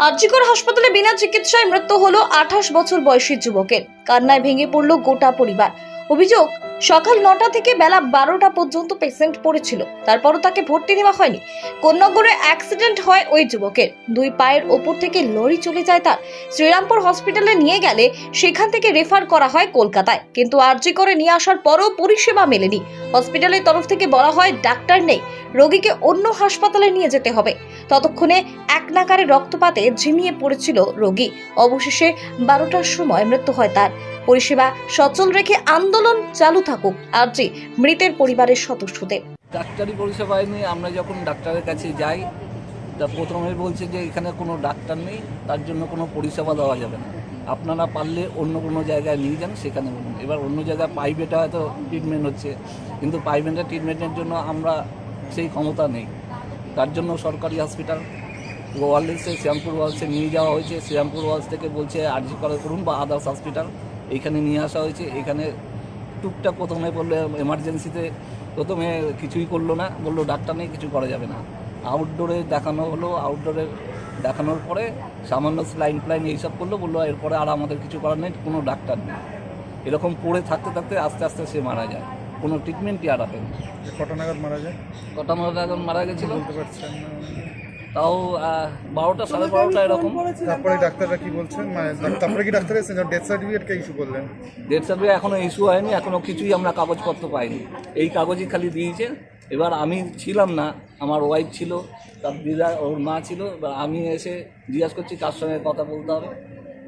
আরজিকর হাসপাতালে বিনা চিকিৎসায় মৃত্যু হলো আঠাশ বছর বয়সী যুবকের। কান্নায় ভেঙে পড়ল গোটা পরিবার। অভিযোগ, সকাল নটা থেকে বেলা বারোটা পর্যন্ত পেশেন্ট পড়েছিল। তারপরও তাকে ভর্তি নেওয়া হয়নি। কোন্নগরে অ্যাক্সিডেন্ট হয় ওই যুবকের। দুই পায়ের ওপর থেকে লরি চলে যায় তার। শ্রীরামপুর হসপিটালে নিয়ে গেলে সেখান থেকে রেফার করা হয় কলকাতায়। কিন্তু আরজি করে নিয়ে আসার পরও পরিষেবা মেলেনি। হসপিটালের তরফ থেকে বলা হয়, ডাক্তার নেই। রোগীকে অন্য হাসপাতালে নিয়ে যেতে হবে। ততক্ষণে এক নাকারে রক্তপাতে ঝিমিয়ে পড়েছিল রোগী। অবশেষে বারোটার সময় মৃত্যু হয় তার। পরিষেবা সচল রেখে আন্দোলন চালু থাকুক, আরজি মৃতের পরিবারের সদস্যদের। ডাক্তারি পরিষেবায় নিয়ে আমরা যখন ডাক্তারের কাছে যাই, তা প্রথমে বলছে যে এখানে কোনো ডাক্তার নেই, তার জন্য কোনো পরিষেবা দেওয়া যাবে না। আপনারা পারলে অন্য কোনো জায়গায় নিয়ে যান, সেখানে বলুন। এবার অন্য জায়গায় প্রাইভেটে হয়তো ট্রিটমেন্ট হচ্ছে, কিন্তু প্রাইভেটে ট্রিটমেন্টের জন্য আমরা সেই ক্ষমতা নেই। তার জন্য সরকারি হসপিটাল ওয়ার্ল্ডসে শ্যামপুর ওয়ার্লসে নিয়ে যাওয়া হয়েছে। শ্যামপুর ওয়ার্লস থেকে বলছে, আরজি করা করুন বা আদার্স হসপিটাল এইখানে নিয়ে আসা হয়েছে। এখানে টুকটাক প্রথমে বলল এমার্জেন্সিতে প্রথমে কিছুই করল না। বলল, ডাক্তার নেই, কিছু করা যাবে না। আউটডোরে দেখানো হলো। আউটডোরে দেখানোর পরে সামান্য স্লাইন ফ্লাইন এইসব করল। বলল, এরপরে আর আমাদের কিছু করার নেই, কোনো ডাক্তার নেই। এরকম পড়ে থাকতে থাকতে আস্তে আস্তে সে মারা যায়। কোনো ট্রিটমেন্টই আর যে কটা নাগাদ মারা যায়? কটা মারা এখন মারা গেছিল। বলতে পারছেন তাও বারোটা সাড়ে বারোটা এরকম। তারপরে ডাক্তাররা কি বলছেন? মানে তারপরে কি ডাক্তার এসেছেন? ডেথ সার্টিফিকেট কে ইস্যু করলেন? ডেথ সার্টিফিকেট এখনও ইস্যু হয়নি এখনও কিছুই আমরা কাগজপত্র পাইনি। এই কাগজই খালি দিয়েছে। এবার আমি ছিলাম না আমার ওয়াইফ ছিল তার দিদা ওর মা ছিল এবার আমি এসে জিজ্ঞাসা করছি কার সঙ্গে কথা বলতে হবে?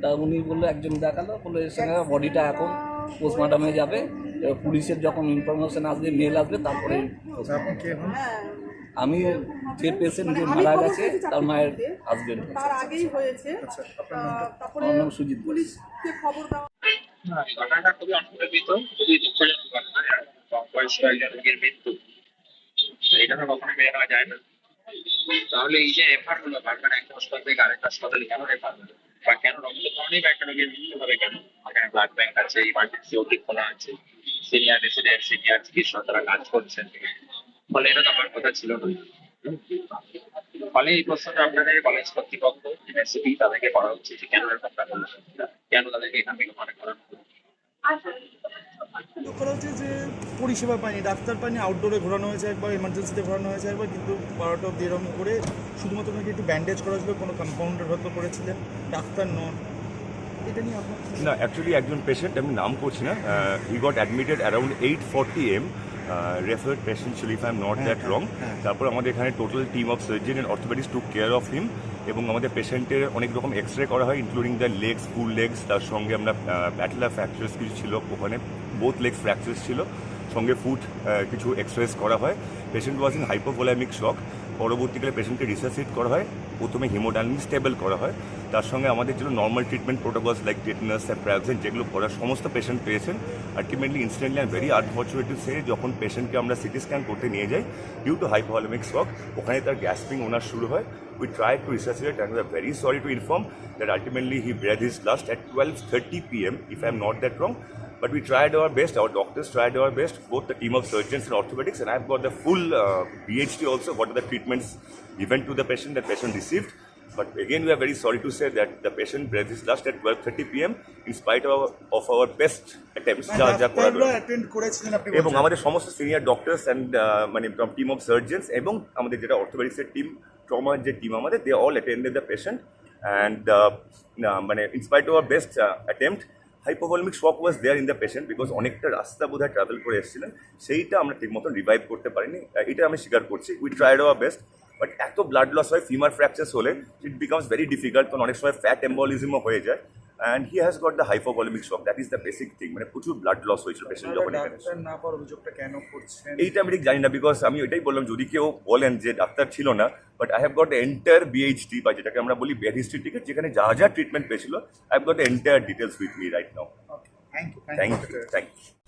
তা উনি বলল একজন দেখাল বলল এর সঙ্গে বডিটা এখন পোস্টমর্টমে যাবে। এবার পুলিশের যখন ইনফরমেশন আসবে মেল আসবে তারপরে আচ্ছা, আপনি কে হন? আমি যে পেশেন্ট যে মারা গেছে তার মায়ের হাজবেন্ড তার আগেই হয়েছে। আচ্ছা তারপরে আমার নাম সুজিত পুলিশকে খবর দেওয়া না, এই ঘটনাটা খুবই অনুপ্রেরিত খুবই দুঃখজনক ঘটনা কম বয়সী একজন রোগীর মৃত্যু। এটা তো কখনো মেনে নেওয়া যায় না। তাহলে এই যে রেফারগুলো বারবার একটা হাসপাতাল থেকে আরেকটা হাসপাতালে কেন রেফার হলো বা কেন রক্তকরণেই বা একটা রোগের মৃত্যু হবে কেন? এখানে ব্লাড ব্যাংক আছে ইমার্জেন্সি ওটি খোলা আছে সিনিয়র রেসিডেন্ট সিনিয়র চিকিৎসক তারা কাজ করছেন। ফলে এটা আমার কথা ছিল না। ফলে এই প্রশ্নটা আপনাদের কলেজ কর্তৃপক্ষ ইউনিভার্সিটি তাদেরকে করা উচিত কেন এরকম কেন তাদেরকে এখান থেকে মনে করানো করা হচ্ছে যে পরিষেবা পাইনি ডাক্তার পাইনি আউটডোরে ঘোরানো হয়েছে একবার এমার্জেন্সিতে ঘোরানো হয়েছে একবার কিন্তু বারোটা অব্দি এরকম করে শুধুমাত্র নাকি একটু ব্যান্ডেজ করা ছিল কোনো কম্পাউন্ডার হয়তো করেছিলেন ডাক্তার নন। এটা নিয়ে আপনার না অ্যাকচুয়ালি একজন পেশেন্ট আমি নাম করছি না he got admitted around eight forty am referred patient ছিল if I am not that wrong তারপর আমাদের এখানে total team of surgeon and orthopaedics to care of him এবং আমাদের পেশেন্টের অনেক রকম এক্স রে করা হয় including the legs full legs তার সঙ্গে আমরা প্যাটলা ফ্র্যাকচার্স কিছু ছিল ওখানে বোথ লেগস ফ্র্যাকচার্স ছিল, সঙ্গে ফুট কিছু এক্সরেস করা হয়। Patient was in hypovolaemic shock পরবর্তীকালে পেশেন্টকে রিসার্সিট করা হয়, প্রথমে হিমোডাইনামিক স্টেবল করা হয়। তার সঙ্গে আমাদের জন্য normal treatment protocols like tetanus prevent যেগুলো করার সমস্ত পেশেন্ট পেয়েছেন। Ultimately instantly I very unfortunate to say যখন পেশেন্টকে আমরা সিটি স্ক্যান করতে নিয়ে যাই ডিউ টু হাইপোভোলামিক শক ওখানে তার গ্যাসপিং ওনার শুরু হয়। We try to we are very sorry to inform that ultimately he breathed his last at twelve thirty P M if I am not that wrong But we tried our best, our doctors tried our best, both the team of surgeons and orthopedics, and I've got the full uh, BHT also, what are the treatments given to the patient that patient received. But again, we are very sorry to say that the patient breathed his last at 12.30 pm in spite of, of our best attempts. যা যা করা এবং। আমাদের সমস্ত senior doctors and মানে team of surgeons এবং আমাদের যেটা অর্থোপেডিক্সের টিম ট্রমার যে টিম আমাদের they all attended the patient and মানে in spite our best attempt hypovolaemic shock was there in the patient because অনেকটা রাস্তা বোধহয় ট্রাভেল করে এসেছিলেন। সেইটা আমরা ঠিক মতো রিভাইভ করতে পারিনি। এটা আমি স্বীকার করছি। We tried our best but এত ব্লাড লস হয় ফিমার ফ্র্যাকচার্স হলে ইট বিকামস ভেরি ডিফিকাল্ট কারণ অনেক সময় ফ্যাট এম্বলিজমও হয়ে যায়। And he has got the hypovolaemic shock that is the basic thing মানে প্রচুর ব্লাড লস হয়েছিল পেশেন্ট যখন এখানে না পাওয়ার অভিযোগটা কেন করছেন? এইটা আমি ঠিক জানি না বিকজ আমি ওইটাই বললাম যদি কেউ বলেন যে ডাক্তার ছিল না but I have got entire BHD বা যেটাকে আমরা বলি বেড হিস্ট্রি টিকেট যেখানে যা যা ট্রিটমেন্ট পেয়েছিল I have got entire details with me right now thank you thank you thank you